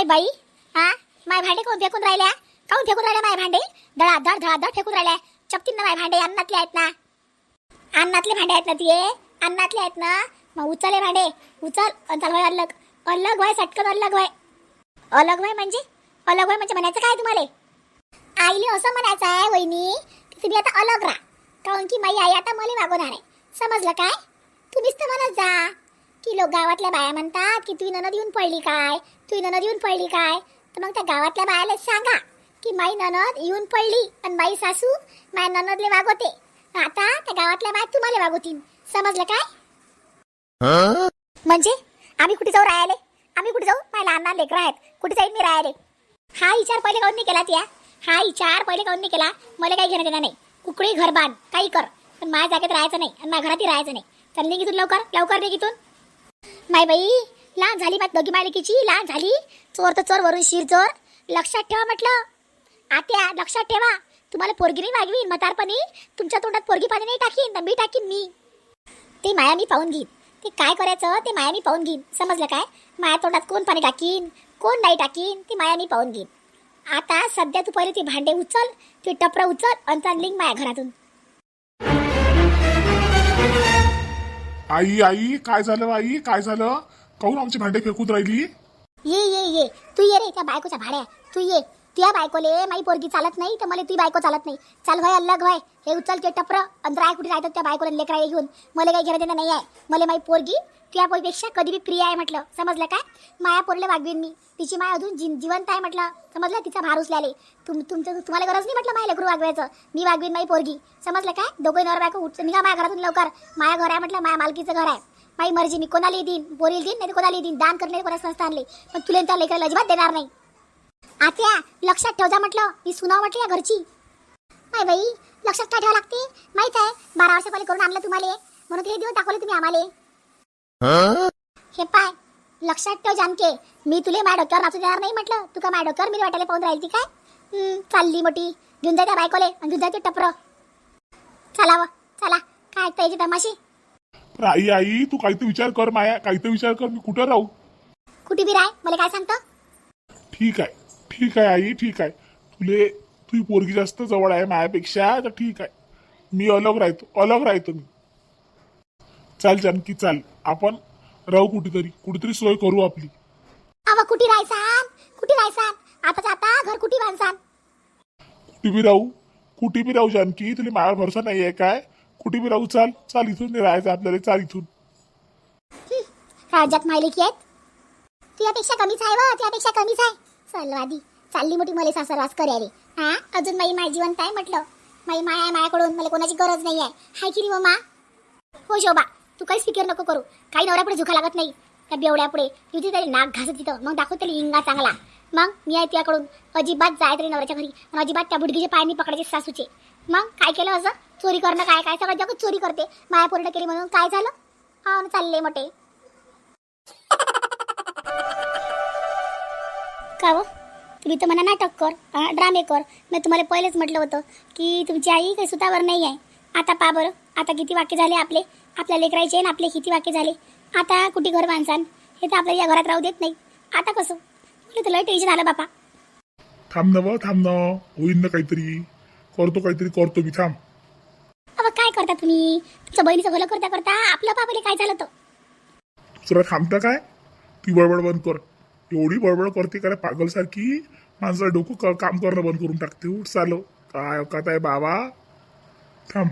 काय बाई? हा? माय भांडे कोण फेकून राहिल्या काऊन फेकून राहिल्या माय भांडे? धडा धड धडा धड फेकून राहिल्या चपतीन ना माय भांडे अन्नातले आहेत ना. अन्नातले भांडे आहेत ना ते अन्नातले आहेत ना? मग उचल भांडे. उचल. चाल व्हाय अलग. अलग व्हाय सटकन अलग व्हाय. अलग व्हाय म्हणजे? अलग व्हाय म्हणजे म्हणायचं काय तुम्हाला? आईले असं म्हणायचं आहे वहिनी की तुम्ही आता अलग राहा. काऊन की माई आई आता मला वागवणार आहे. समजलं काय? तुम्हीच तर म्हणत जा. की लोक गावातल्या बाया म्हणतात की तुही ननद येऊन पडली काय? तुही ननद येऊन पडली काय? तर मग त्या गावातल्या बायाला सांगा की माई ननद येऊन पडली आणि माई सासू माय ननदले वागवते. आता त्या गावातल्या बाया तुम्हाला वागवतील. समजलं काय? म्हणजे आम्ही कुठे जाऊ राहायले? आम्ही कुठे जाऊ? माझ्या लहान लहान आहेत. कुठे जाईन मी राहिले हा विचार पहिले काऊन नाही केला त्या? हा विचार पहिले काऊन नाही केला? मला काही घेणं देणं नाही. कुकडी घर बांध काही कर. पण माझ्या जागेत राहायचं नाही आणि माझ्या घरातही राहायचं नाही. चल निघितून लवकर. लवकर निघितून माय बाई लहान झाली बात दोघी मालिकेची लहान झाली. चोर तर चोर वरून शिर चोर. लक्षात ठेवा म्हटलं. आत्या लक्षात ठेवा. तुम्हाला पोरगी नाही वागवीन म्हातारपणी. तुमच्या तोंडात पोरगी पाणी नाही टाकीन तर मी टाकीन मी. ते माया मी पाहून घेईन. ते काय करायचं ते माया मी पाहून घेईन. समजलं काय? माया तोंडात कोण पाणी टाकीन कोण नाही टाकीन ते माया मी पाहून घेईन. आता सध्या तू पहिले ते भांडे उचल ते टपरं उचल आणि चाल माया घरातून. आई आई काय झालं आई? काय झालं? काहून आमची भांडे फेकून राहिली? ये ये ये. तू ये रे त्या बायकोच्या भाड्या. तू ये. त्या बायकोले माई पोरगी चालत नाही तर मला ती बायको चालत नाही. चाल व्हाय अलग व्हाय हे उचल ते टपर अंतराय कुठे राहतात त्या बायकोला लेकरा घेऊन. मला काही घेणं देणं नाही आहे. मला माई पोरगी तुझ्या पोरीपेक्षा कधी बी प्रिय आहे म्हटलं. समजलं काय? माया पोरीला वागवीन मी. तिची माया अजून जिन जिवंत आहे म्हटलं. समजलं? तिचा भार उचल्याले. तुम तुमचं तुम्हाला गरज नाही म्हटलं माय लेकरू वागवायचं. मी वागवीन माई पोरगी. समजलं काय? दोघे नवर बायको उठ निघा माझ्या घरातून लवकर. माया घर आहे म्हटलं माया मालकीचं घर आहे. माई मर्जी मी कोणाला देईन. पोरीला देईन नाही कोणाला देईन. दान करणे कोणा संस्था आणले. पण तुला त्या लेकराला अजिबात देणार नाही. आत्या लक्षात ठेव जा म्हटलं. मी सुनाव म्हटलं या घरची. नाही बाई लक्षात काय ठेवावं लागते? माहीत आहे बारा वर्ष पहिले करून आणलं तुम्हाला. म्हणून ते दिवस दाखवले तुम्ही आम्हाला. हे? पाय लक्षात ठेव जानके. मी तुले माझ्या डोक्यावर नाचू देणार नाही म्हटलं. तू का माझ्या डोक्यावर मी वाटायला पाहून राहिली ती काय? चालली मोठी. घेऊन जाय त्या बायकोले आणि घेऊन जाय ते टपर. चला व चला. काय ऐकता तमाशी? पण आई आई तू काहीतरी विचार कर माया. काहीतरी विचार कर मी कुठं राहू? कुठे बी राय मला काय सांगतो? ठीक आहे. ठीक आहे आई ठीक आहे. तुले तुझी पोरगी जास्त जवळ आहे मायापेक्षा तर ठीक आहे. मी अलग राहतो अलग राहतो मी. चाल जानकी चाल. आपण राहू कुठेतरी. कुठेतरी सोय करू आपली. अव कुठे राहायसान? कुठे राहायसान? आता आता घर कुठे बांधसान? कुठे बी राहू. कुठे बी राहू जानकी तुला माझ्यावर भरोसा नाही आहे काय? कुठे बी राहू चाल. चाल इथून नाही राहायचं आपल्याला चाल इथून. राज्यात मायले की आहेत. तुझ्यापेक्षा कमीच आहे व तुझ्यापेक्षा कमीच आहे. सलवादी चालली मोठी मला सासरवास करायले हा? अजून माई माय जिवंत आहे म्हटलं? माई माय आहे मायाकडून मला कोणाची गरज नाही आहे हाय की नाही मा हो शोभा तू काहीच फिकर नको करू. काही नवऱ्यापुढे झुका लागत नाही. त्या बेवड्यापुढे. तुझी तरी नाक घासत तिथं. मग दाखव तरी इंगा चांगला. मग मी आहे तुझ्याकडून अजिबात जाय तरी नवऱ्याच्या घरी. आणि अजिबात त्या बुडगीचे पायांनी पकडायचे सासूचे. मग काय केलं असं? चोरी करणं काय? काय सगळं जग चोरी करते. माया पूर्ण केली म्हणून काय झालं? हा चालले मोठे. का तुम्ही तर म्हणा नाटक कर हा, ड्रामे कर. मी तुम्हाला पहिलेच म्हटलं होतं की तुमची आई काही सुतावर नाही आहे. आता पा बरं आता किती वाक्य झाले आपले. आपल्या लेकरायचे आणि आपले किती वाक्य झाले. आता कुठे घर बांधसान हे तर आपल्याला या घरात राहू देत नाही. आता कसं? तर लय टेन्शन आलं बापा. थांब ना थांब ना. होईन ना काहीतरी. करतो काहीतरी करतो मी. थांब. अबा काय करता तुम्ही? तुमच्या बहिणीचं भलं करता करता आपलं पापले काय झालं तर दुसरा थांबता काय? ती बडबड बंद कर. एवढी बडबड करते काय पागलसारखी? माणसाला डोकं क- काम करणं बंद करून टाकते. उठ चालो काय अवकात आहे बाबा? थांब.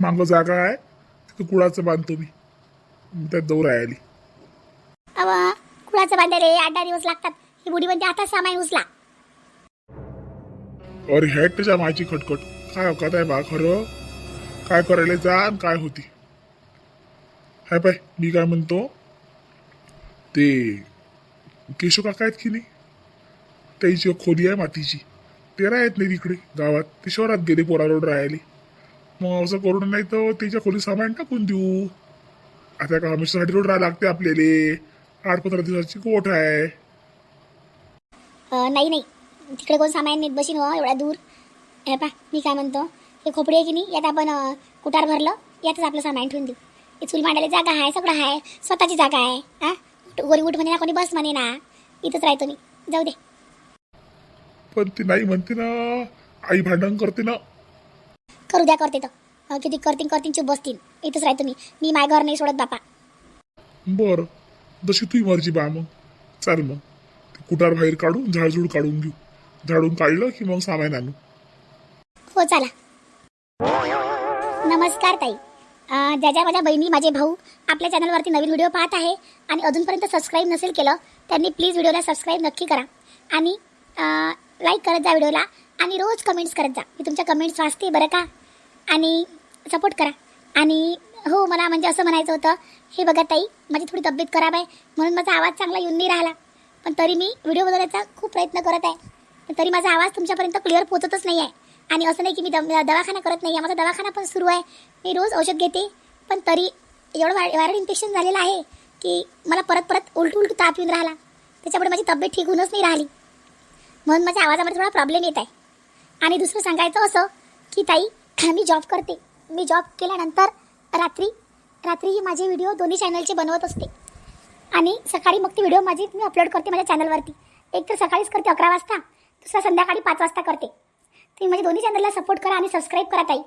मागं जागा आहे. तिथं कुळाचं बांधतो मी. त्यात दौरा आली. अवा कुणाचं बांधे रे. आठ दहा दिवस लागतात. ही बुडी म्हणते आता सामान उचला. अरे हेट त्याच्या मायची खटखट. काय अवकात आहे बा खरं? काय करायला जा काय होती? हाय पाय मी काय म्हणतो? ते केशव काका आहेत की नाही? त्याची खोली आहे मातीची. ते राहत नाही तिकडे गावात. ते शहरात गेले पोरा रोड राहिले. मग असं करून नाही तर त्याच्या खोली सामान टाकून देऊ. आता का हमेशासाठी रोड राहा लागते आपल्याला. आठ पंधरा दिवसाची कोट आहे. नाही नाही. तिकडे कोण सामान नीट बशीन हो एवढा दूर. हे पा मी काय म्हणतो? हे खोपडी आहे की नाही? यात आपण कुटार भरलं यातच आपलं सामान ठेवून देऊ. हे चूल मांडायला जागा आहे सगळं आहे. स्वतःची जागा आहे हा? गोरी उठ म्हणे ना कोणी बस म्हणे ना. इथंच राहतो मी. जाऊ दे. पण ती नाही म्हणते ना आई भांडण करते ना. करू द्या करते तर किती करतीन करतीन चुप बसतील इथंच राहतो मी. मी माय घर नाही सोडत बापा. बरं. जशी तुझी मर्जी बा मग. चाल मग. ते कुटार बाहेर काढून झाडझूड काढून घेऊ. झाडून काढलं की मग सामान आणू. हो चला. नमस्कार ताई. ज्या ज्या माझ्या बहिणी माझे भाऊ आपल्या चॅनलवरती नवीन व्हिडिओ पाहत आहे आणि अजूनपर्यंत सबस्क्राईब नसेल केलं त्यांनी प्लीज व्हिडिओला सबस्क्राईब नक्की करा. आणि लाईक करत जा व्हिडिओला आणि रोज कमेंट्स करत जा. मी तुमच्या कमेंट्स वाचते बरं का? आणि सपोर्ट करा. आणि हो मला म्हणजे असं म्हणायचं होतं हे बघा ताई माझी थोडी तब्येत खराब आहे म्हणून माझा आवाज चांगला येऊन नाही राहिला. पण तरी मी व्हिडिओ बनवण्याचा खूप प्रयत्न करत आहे. पण तरी माझा आवाज तुमच्यापर्यंत क्लिअर पोचतच नाही आहे. आणि असं नाही की मी दम- दवाखाना करत नाही आहे माझा दवाखाना पण सुरू आहे. मी रोज औषध घेते. पण तरी एवढं वाय व्हायरल इन्फेक्शन झालेलं आहे की मला परत परत उलटू उलटू ताप येऊन राहिला. त्याच्यामुळे माझी तब्येत ठीक होऊनच नाही राहिली. म्हणून माझ्या आवाजामध्ये थोडा प्रॉब्लेम येत आहे. आणि दुसरं सांगायचं असं की ताई मी जॉब करते. मी जॉब केल्यानंतर रात्री रात्रीही माझे व्हिडिओ दोन्ही चॅनलचे बनवत असते. आणि सकाळी मग ती व्हिडिओ माझी मी अपलोड करते माझ्या चॅनलवरती एक तर सकाळीच करते अकरा वाजता दुसरा संध्याकाळी पाच वाजता करते. तुम्ही माझ्या दोन्ही चॅनलला सपोर्ट करा आणि सबस्क्राईब करा ताई.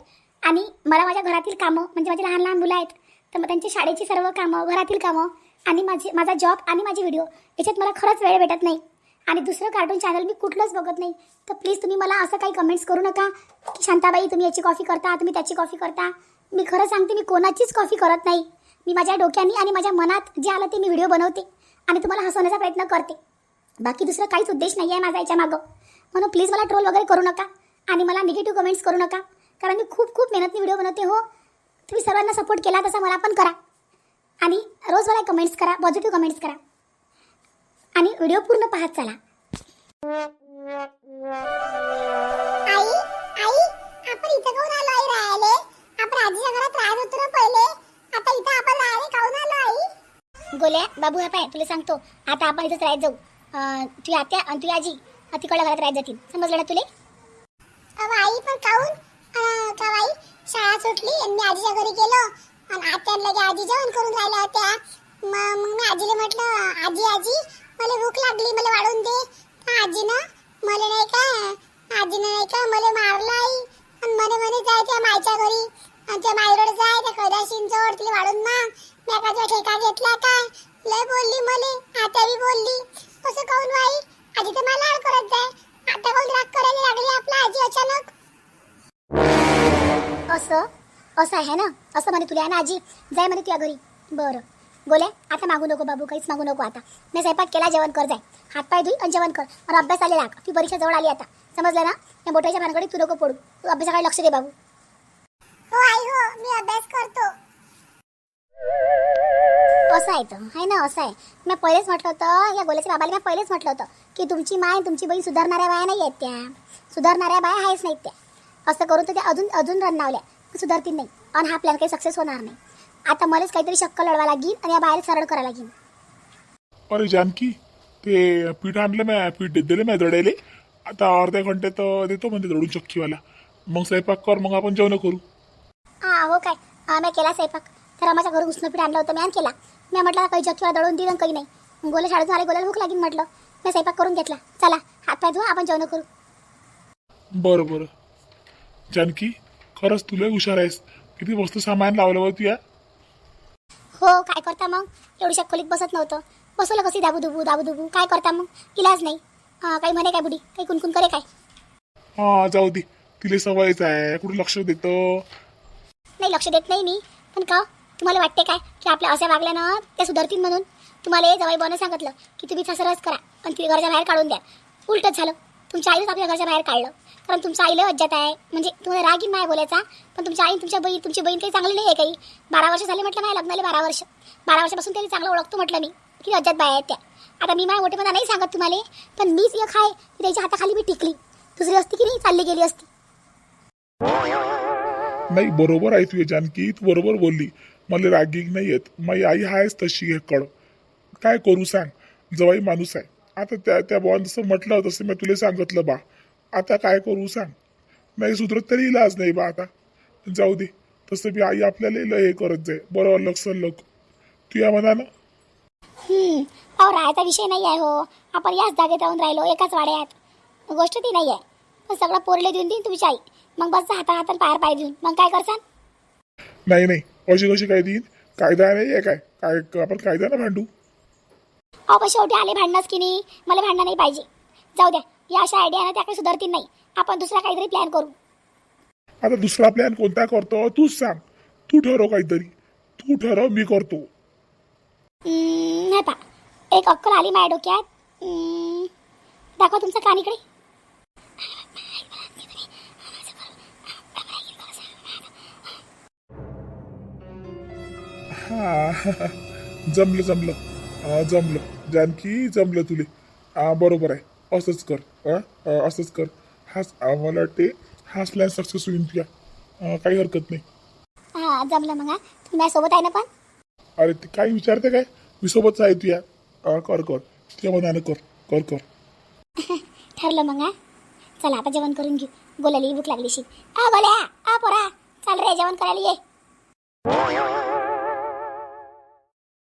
आणि मला माझ्या घरातील कामं म्हणजे माझे लहान लहान मुलं आहेत तर मग त्यांची शाळेची सर्व कामं घरातील कामं आणि माझी माझा जॉब आणि माझी व्हिडिओ याच्यात मला खरंच वेळ भेटत नाही. आणि दुसरं कार्टून चॅनल मी कुठलंच बघत नाही. तर प्लीज तुम्ही मला असं काही कमेंट्स करू नका की शांताबाई तुम्ही याची कॉफी करता तुम्ही त्याची कॉफी करता. मी खरं सांगते मी कोणाचीच कॉफी करत नाही. मी माझ्या डोक्यानी आणि माझ्या मनात जे आलं ते मी व्हिडिओ बनवते आणि तुम्हाला हसवण्याचा प्रयत्न करते. बाकी दुसरं काहीच उद्देश नाही आहे माझा याच्या मागं. म्हणून प्लीज मला ट्रोल वगैरे करू नका. आणि मला निगेटिव्ह कमेंट्स करू नका. कारण मी खूप खूप मेहनतनी व्हिडिओ बनवते हो. तुम्ही सर्वांना सपोर्ट केला तसा मला पण करा. आणि रोज मला कमेंट्स करा पॉझिटिव्ह कमेंट्स करा. आणि व्हिडिओ पूर्ण पाहत चला. आई आई आपण इथं काऊन आलो आई राहिले आपण आजीच्या घरात राहत होतो ना पहिले. आता इथं आपण राहिले काऊन आलो आई? गोल्या बाबू हा पाय तुला सांगतो. आता आपण इथंच राहत जाऊ. तुझी आत्या आणि तुझी आजी तिकडल्या घरात राहत जातील. समजलं ना तुले? आई पण काऊन? आई शाळा सुटली आणि मी आजीच्या घरी गेलो. आणि आत्या लगे आजी जेवण करून राहिल्या होत्या. मग मग मी आजीला म्हटलं आजी आजी मला भूक लागली मला वाढून दे. आजीनं मला नाही का आजीनं नाही का मला मारलं आई. आणि मने मने जाय त्या मायच्या घरी. आणि त्या मायरोड जाय त्या कैदाशींजवळ तिला वाढून माग. मी एखादा ठेका घेतला काय? लय बोलली मले आता बी बोलली. असं काऊन वाई आजी तर मला लाड करत जाय. आता काऊन राग करायला लागले आपला आजी अचानक? असं? असं आहे ना? असं म्हणे तुला ना आजी जाय म्हणे तुझ्या घरी. बरं. बोले आता मागू नको बाबू काहीच मागू नको आता. मी स्वयंपाक केला जेवण कर जाय. हातपाय धुई आणि जेवण कर. आणि अभ्यास आले लाग ती परीक्षा जवळ आली आता. समजलं ना? या बोटाच्या भानकडे तू नको पडू. तू अभ्यासाकडे लक्ष दे बाबू. हो आई हो. मी अभ्यास करतो. असं आहे तर. आहे ना असं आहे. मी पहिलेच म्हटलं होतं या गोल्याच्या बाबाला मी पहिलेच म्हटलं होतं की तुमची माय तुमची बहीण सुधारणाऱ्या बाया नाही आहेत त्या. सुधारणाऱ्या बाया आहेच नाहीत त्या. असं करून तर त्या अजून अजून रन लावल्या सुधारतील नाही. आणि हा प्लॅन काही सक्सेस होणार नाही. आता मलाच काहीतरी शक्क लढवा लागेल आणि या बाहेर सरळ करायला लागेल. अरे जानकी ते पीठ आणलं मी पीठ दिले मी दडायले. आता अर्ध्या घंट्यात देतो म्हणते दडून चक्कीवाला. मग स्वयंपाक कर मग आपण जेवण करू. हा हो काय. मी केला स्वयंपाक. तर माझ्या घरून उष्ण पीठ आणलं होतं मी आण केला. मी म्हटलं काही जखीला दळून दिलं काही नाही. गोले शाळेतून आले गोल्याला भूक लागेल म्हटलं. मी स्वयंपाक करून घेतला. चला हात पाय धुवा आपण जेवण करू. बरं बरं. जानकी खरंच तुला हुशार आहेस. किती वस्तू सामान लावलं होती या हो काय करता मग? एवढ्या खोलीत बसत नव्हतं. बसवलं कशी? दाबू दुबू दाबू दुबू काय करता मग? इलाज नाही. हा काही म्हणे काय बुडी? काही कुणकुण करे काय? हा जाऊ दे. तिला सवयच आहे. कुठे लक्ष देतं? नाही लक्ष देत नाही मी. पण का? तुम्हाला वाटते काय? की आपल्या अशा वागल्यानं ते सुधारतील म्हणून तुम्हाला जवळ बोनं सांगितलं की तुम्ही ससरच करा आणि ती घरच्या बाहेर काढून द्या. उलटच झालं. तुमच्या आईनंच आपल्या घरच्या बाहेर काढलं. कारण तुमच्या आईला अज्जात आहे. म्हणजे तुम्हाला रागीन नाही बोलायचा. पण तुमच्या आई तुमच्या बहीण तुमची बहीण काही चांगली नाही आहे काही. बारा वर्ष झाले म्हटलं माझ्या लग्नाला बारा वर्ष. बारा वर्षापासून तरी चांगलं ओळखतो म्हटलं मी. की अज्जात बाया आहेत त्या. आता मी माझ्या मोठेपणा नाही सांगत तुम्हाला पण मीच एक आहे की त्याच्या हाताखाली मी टिकली. दुसरी असती की नाही? चालली गेली असती. नाही बरोबर आहे तुझी जानकी. तू बरोबर बोलली. मला रागीग नाही येत. माझी आई आहेच तशी हे कळ काय करू सांग? जवाई माणूस आहे. आता त्या त्या बॉन जसं म्हटलं तसं मी तुला सांगितलं बा. आता काय करू सांग? नाही सुधरत तरी इलाज नाही बा आता. जाऊ दे. तसं बी आई आपल्याला लय हे करत जाय. बरोबर लक्ष लक तू या मनानं अहो राहायचा विषय नाही आहे हो. आपण याच जागेत राहून राहिलो एकाच वाड्यात. गोष्ट ती नाही आहे. पण सगळं पोरले देऊन देईन तुमची आई. मग बस हाता हातात पायार पाय देऊन. मग काय करसान? नाही नाही. अशी कशी काय देईन कायदा नाही आहे. काय काय आपण कायद्यानं भांडू. अहो पण शेवटी आले भांडणंच की नाही? मला भांडणं नाही पाहिजे. जाऊ द्या. या अशा आयडिया ना त्या काही सुधारतील नाही. आपण दुसरा काहीतरी प्लॅन करू. आता दुसरा प्लॅन कोणता करतो? तूच सांग. तू ठरव काहीतरी. तू ठरव मी करतो. हम्म, नाही पा. एक अक्कल आली माझ्या डोक्यात. हम्म, दाखवा तुमचं कान इकडे. हा जमलं जमलं. जमलं. जानकी जमलं तुले. बरोबर आहे. असंच कर. असंच कर. हाच मला वाटते हाच प्लॅन सक्सेस होईल हा, काही हरकत नाही. हां जमलं मग तुम्ही माझ्यासोबत आहे ना पण? अरे ते काय विचारते काय? मी सोबतच आहे तुया कर कर. तुझ्या मनानं कर. कर कर. ठरलं मग चला आता जेवण करून घेऊ. गोल्याला भूक लागलीशी आ गोल्या आ पोरा. चाल रे जेवण करायला ये.